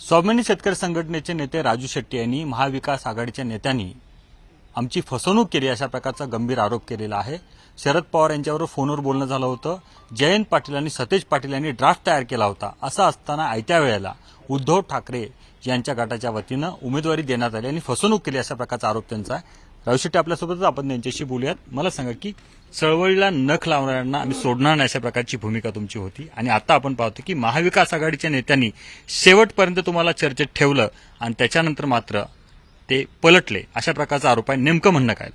स्वाभिमानी शेतकरी संघटनेचे नेते राजू शेट्टी यांनी महाविकास आघाडीच्या नेत्यांनी आमची फसवणूक केली अशा प्रकारचा गंभीर आरोप केलेला आहे. शरद पवार यांच्यावर फोनवर बोलणं झालं होतं. जयंत पाटील आणि सतेज पाटील यांनी ड्राफ्ट तयार केला होता. असं असताना आयत्या वेळेला उद्धव ठाकरे यांच्या गटाच्या वतीनं उमेदवारी देण्यात आली आणि फसवणूक केली अशा प्रकारचा आरोप त्यांचा आहे. राजू शेट्टी आपल्यासोबतच आपण त्यांच्याशी बोलूयात. मला सांगा की चळवळीला नख लावणाऱ्यांना आम्ही सोडणार नाही अशा प्रकारची भूमिका तुमची होती. आणि आता आपण पाहतो की महाविकास आघाडीच्या नेत्यांनी शेवटपर्यंत तुम्हाला चर्चेत ठेवलं आणि त्याच्यानंतर मात्र ते पलटले. अशा प्रकारचा आरोप आहे नेमकं म्हणणं काय?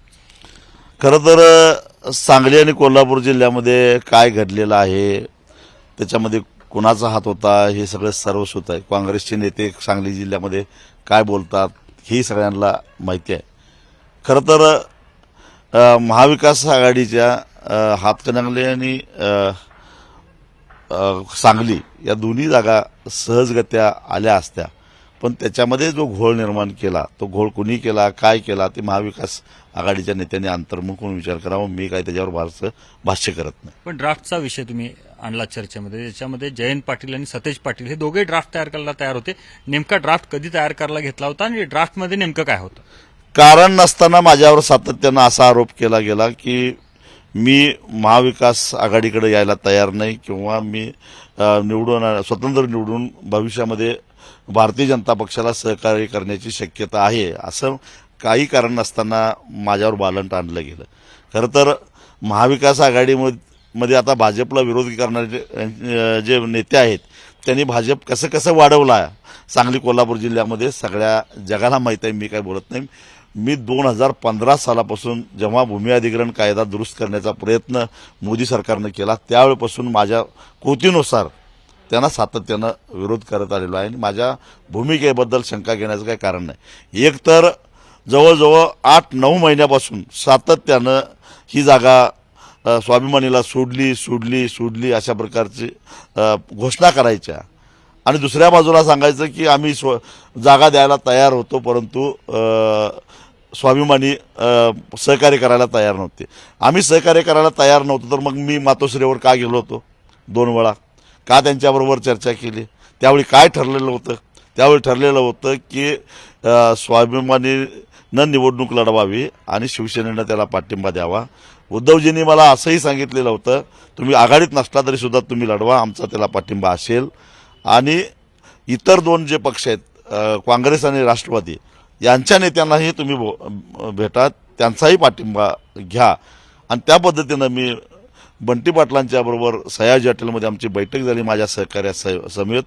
खरं तर सांगली आणि कोल्हापूर जिल्ह्यामध्ये काय घडलेलं आहे त्याच्यामध्ये कुणाचा हात होता हे सगळं सर्वस्वत आहे. काँग्रेसचे नेते सांगली जिल्ह्यामध्ये काय बोलतात ही सगळ्यांना माहिती आहे. खरं तर महाविकास आघाडीच्या हातकणंगले आणि सांगली या दोन्ही जागा सहजगत्या आल्या असत्या. पण त्याच्यामध्ये जो घोळ निर्माण केला तो घोळ कुणी केला काय केला ते महाविकास आघाडीच्या नेत्यांनी अंतर्मुख होऊन विचार करावा मी काय त्याच्यावर फारसं भाष्य करत नाही. पण ड्राफ्टचा विषय तुम्ही आणला चर्चेमध्ये. त्याच्यामध्ये जयंत पाटील आणि सतेज पाटील हे दोघे ड्राफ्ट तयार करायला तयार होते. नेमका ड्राफ्ट कधी तयार करायला घेतला होता आणि ड्राफ्टमध्ये नेमकं काय होतं? कारण नसताना माझ्यावर सातत्यानं असा आरोप केला गेला की मी महाविकास आघाडीकडे यायला तयार नाही किंवा मी निवडून स्वतंत्र निवडून भविष्यामध्ये भारतीय जनता पक्षाला सहकार्य करण्याची शक्यता आहे असं काही कारण नसताना माझ्यावर बालंट आणलं गेलं. खरं तर महाविकास आघाडीमध्ये आता भाजपला विरोध करणारे जे नेते आहेत त्यांनी भाजप कसं कसं वाढवलं? सांगली कोल्हापूर जिल्ह्यामध्ये सगळ्या जगाला माहीत आहे मी काय बोलत नाही. मी दोन हजार पंधरा सालापासून जेव्हा भूमी अधिग्रहण कायदा दुरुस्त करण्याचा प्रयत्न मोदी सरकारनं केला त्यावेळेपासून माझ्या कृतीनुसार त्यांना सातत्यानं विरोध करत आलेलो आहे आणि माझ्या भूमिकेबद्दल शंका घेण्याचं काही कारण नाही. एक तर जवळजवळ आठ नऊ महिन्यापासून सातत्यानं ही जागा स्वाभिमानीला सोडली सोडली सोडली अशा प्रकारची घोषणा करायच्या. आणि दुसऱ्या बाजूला सांगायचं की आम्ही स्व जागा द्यायला तयार होतो परंतु स्वाभिमानी सहकार्य करायला तयार नव्हते. आम्ही सहकार्य करायला तयार नव्हतो तर मग मी मातोश्रीवर का गेलो होतो? दोन वेळा. का त्यांच्याबरोबर चर्चा केली? त्यावेळी काय ठरलेलं होतं? त्यावेळी ठरलेलं होतं की स्वाभिमानीनं निवडणूक लढवावी आणि शिवसेनेनं त्याला पाठिंबा द्यावा. उद्धवजींनी मला असंही सांगितलेलं होतं तुम्ही आघाडीत नसला तरीसुद्धा तुम्ही लढवा आमचा त्याला पाठिंबा असेल. आणि इतर दोन जे पक्ष आहेत काँग्रेस आणि राष्ट्रवादी यांच्या नेत्यांनाही तुम्ही भेटा त्यांचाही पाठिंबा घ्या. आणि त्या पद्धतीनं मी बंटी पाटलांच्या बरोबर सयाजी हॉटेलमध्ये आमची बैठक झाली माझ्या सहकार्या स- समेत.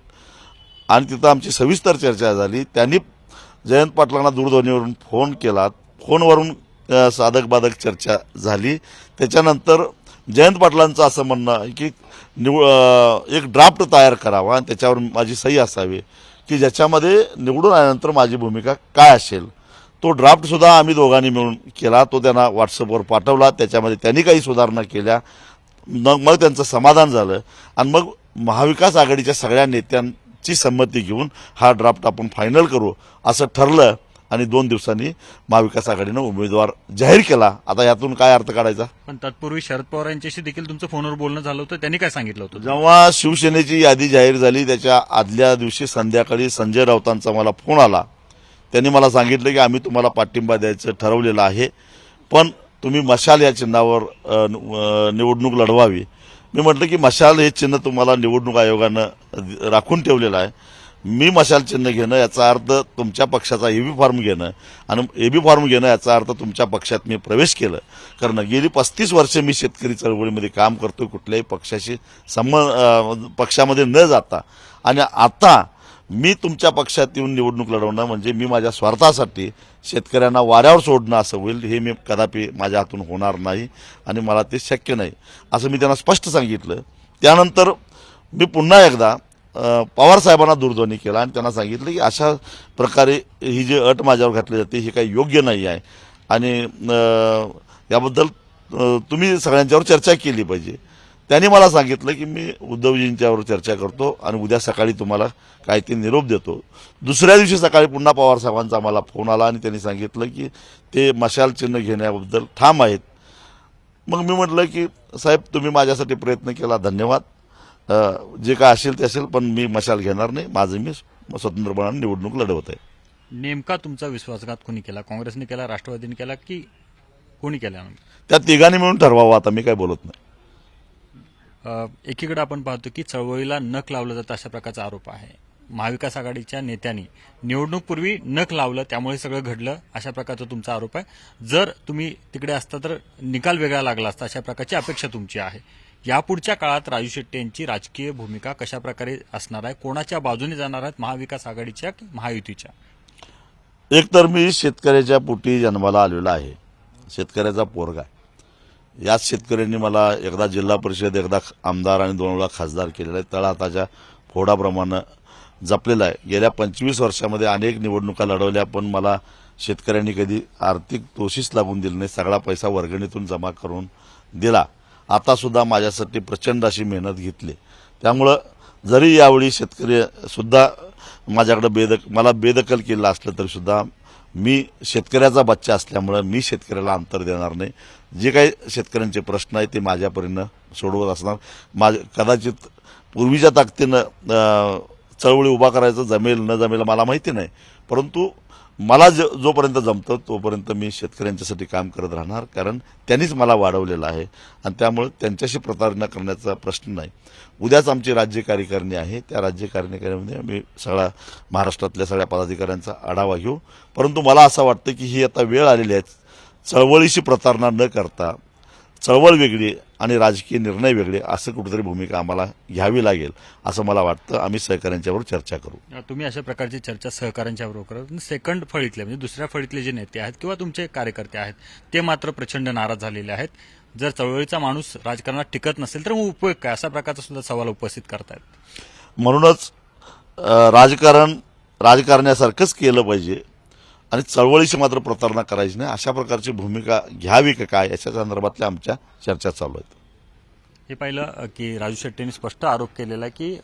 आणि तिथं आमची सविस्तर चर्चा झाली. त्यांनी जयंत पाटलांना दूरध्वनीवरून फोन केला. फोनवरून साधक बाधक चर्चा झाली. त्याच्यानंतर जयंत पाटलांचं असं म्हणणं आहे की निव एक ड्राफ्ट तयार करावा आणि त्याच्यावर माझी सही असावी. की ज्याच्यामध्ये निवडून आल्यानंतर माझी भूमिका काय असेल? तो ड्राफ्ट सुद्धा आम्ही दोघांनी मिळून केला. तो त्यांना व्हॉट्सअपवर पाठवला. त्याच्यामध्ये त्यांनी काही सुधारणा केल्या. मग मग त्यांचं समाधान झालं. आणि मग महाविकास आघाडीच्या सगळ्या नेत्यांची संमती घेऊन हा ड्राफ्ट आपण फायनल करू असं ठरलं. आणि दोन दिवसांनी महाविकास आघाडीनं उमेदवार जाहीर केला. आता यातून काय अर्थ काढायचा? पण तत्पूर्वी शरद पवार यांच्याशी देखील तुमचं फोनवर बोलणं झालं होतं त्यांनी काय सांगितलं होतं? जेव्हा शिवसेनेची यादी जाहीर झाली त्याच्या आदल्या दिवशी संध्याकाळी संजय राऊतांचा मला फोन आला. त्यांनी मला सांगितलं की आम्ही तुम्हाला पाठिंबा द्यायचं ठरवलेलं आहे पण तुम्ही मशाल या चिन्हावर निवडणूक लढवावी. मी म्हटलं की मशाल हे चिन्ह तुम्हाला निवडणूक आयोगानं राखून ठेवलेलं आहे. मी मशाल चिन्ह घेणं याचा अर्थ तुमच्या पक्षाचा एबी फॉर्म घेणं आणि एबी फॉर्म घेणं याचा अर्थ तुमच्या पक्षात मी प्रवेश केलं. कारण गेली पस्तीस वर्षे मी शेतकरी चळवळीमध्ये काम करतो कुठल्याही पक्षाशी संबंध पक्षामध्ये न जाता. आणि आता मी तुमच्या पक्षात येऊन निवडणूक लढवणं म्हणजे मी माझ्या स्वार्थासाठी शेतकऱ्यांना वाऱ्यावर सोडणं असं होईल हे मी कदापि माझ्या हातून होणार नाही आणि मला ते शक्य नाही. असं मी त्यांना स्पष्ट सांगितलं. त्यानंतर मी पुन्हा एकदा पवार साहेबांना दूरध्वनी केला आणि त्यांना सांगितलं की अशा प्रकारे ही जी अट माझ्यावर घातली जाते ही काही योग्य नाही आहे. आणि याबद्दल तुम्ही सगळ्यांच्यावर चर्चा केली पाहिजे. त्यांनी मला सांगितलं की मी उद्धवजींच्यावर चर्चा करतो आणि उद्या सकाळी तुम्हाला काय ते निरोप देतो. दुसऱ्या दिवशी सकाळी पुन्हा पवार साहेबांचा मला फोन आला आणि त्यांनी सांगितलं की ते मशाल चिन्ह घेण्याबद्दल ठाम आहेत. मग मी म्हटलं की साहेब तुम्ही माझ्यासाठी प्रयत्न केला धन्यवाद. जे काय असेल ते असेल पण मी मशाल घेणार नाही. माझं मी स्वतंत्रपणाने निवडणूक लढवत आहे नेमका तुमचा विश्वासघात कोणी केला? काँग्रेसने केला राष्ट्रवादीने केला की कोणी केला त्या तिघांनी मिळून ठरवावं आता मी काय बोलत नाही. एकीकडे आपण पाहतो की चळवळीला नख लावलं जातं अशा प्रकारचा आरोप आहे. महाविकास आघाडीच्या नेत्यांनी निवडणूकपूर्वी नख लावलं त्यामुळे सगळं घडलं अशा प्रकारचा तुमचा आरोप आहे. जर तुम्ही तिकडे असता तर निकाल वेगळा लागला असता अशा प्रकारची अपेक्षा तुमची आहे. यापुढच्या काळात राजू शेट्टी यांची राजकीय भूमिका कशा प्रकारे असणार आहे? कोणाच्या बाजूने जाणार आहेत? महाविकास आघाडीच्या की महायुतीच्या? एकतर मी शेतकऱ्याच्या पोटी जन्माला आलेलो आहे. शेतकऱ्याचा पोरगा आहे. याच शेतकऱ्यांनी मला एकदा जिल्हा परिषद एकदा आमदार आणि दोन वेळा खासदार केलेला आहे तळहाताच्या फोडाप्रमाणे जपलेला आहे. गेल्या पंचवीस वर्षामध्ये अनेक निवडणुका लढवल्या पण मला शेतकऱ्यांनी कधी आर्थिक दोषीच लागून दिली नाही. सगळा पैसा वर्गणीतून जमा करून दिला. आतासुद्धा माझ्यासाठी प्रचंड अशी मेहनत घेतली. त्यामुळं जरी यावेळी शेतकरीसुद्धा माझ्याकडं बेदक मला बेदखल केलं असलं तरीसुद्धा मी शेतकऱ्याचा बच्चा असल्यामुळं मी शेतकऱ्याला अंतर देणार नाही. जे काही शेतकऱ्यांचे प्रश्न आहेत ते माझ्यापरीनं सोडवत असणार. माझ कदाचित पूर्वीच्या ताकदीनं चळवळी उभा करायचं जमेल न जमेल मला माहिती नाही. परंतु मला ज जोपर्यंत जमतं तोपर्यंत मी शेतकऱ्यांच्यासाठी काम करत राहणार कारण त्यांनीच मला वाढवलेलं आहे. आणि त्यामुळे त्यांच्याशी प्रतारणा करण्याचा प्रश्न नाही. उद्याच आमची राज्य कार्यकारिणी आहे. त्या राज्य कार्यकारिणीमध्ये आम्ही सगळ्या महाराष्ट्रातल्या सगळ्या पदाधिकाऱ्यांचा आढावा घेऊ. परंतु मला असं वाटतं की ही आता वेळ आलेली आहे. चळवळीशी प्रतारणा न करता चळवळ वेगळी आणि राजकीय निर्णय वेगळे असं कुठेतरी भूमिका आम्हाला घ्यावी लागेल असं मला वाटतं. आम्ही सहकाऱ्यांच्यावर चर्चा करू. तुम्ही अशा प्रकारची चर्चा सहकाऱ्यांच्या बरोबर करत सेकंड फळीतले म्हणजे दुसऱ्या फळीतले जे नेते आहेत किंवा तुमचे कार्यकर्ते आहेत ते मात्र प्रचंड नाराज झालेले आहेत. जर चळवळीचा माणूस राजकारणात टिकत नसेल तर मग उपयोग काय? अशा प्रकारचा सुद्धा सवाल उपस्थित करतायत. म्हणूनच राजकारण राजकारण्यासारखंच केलं पाहिजे. आणि चळवळीशी मात्र प्रतारणा करायची नाही. अशा प्रकारची भूमिका घ्यावी का काय याच्या संदर्भातल्या आमच्या चर्चा चालू आहेत. हे पाहिलं की राजू शेट्टींनी स्पष्ट आरोप केलेला आहे की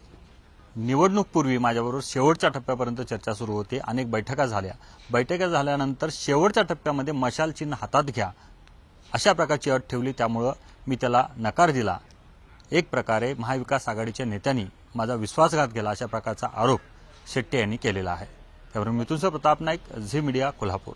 निवडणूकपूर्वी माझ्याबरोबर शेवटच्या टप्प्यापर्यंत चर्चा सुरू होती. अनेक बैठका झाल्या. बैठका झाल्यानंतर शेवटच्या टप्प्यामध्ये मशाल चिन्ह हातात घ्या. अशा प्रकारची अट ठेवली. त्यामुळं मी त्याला नकार दिला. एक प्रकारे महाविकास आघाडीच्या नेत्यांनी माझा विश्वासघात केला अशा प्रकारचा आरोप शेट्टी यांनी केलेला आहे. कॅमेरा मिथुनचा प्रताप नाईक झी मीडिया कोल्हापूर.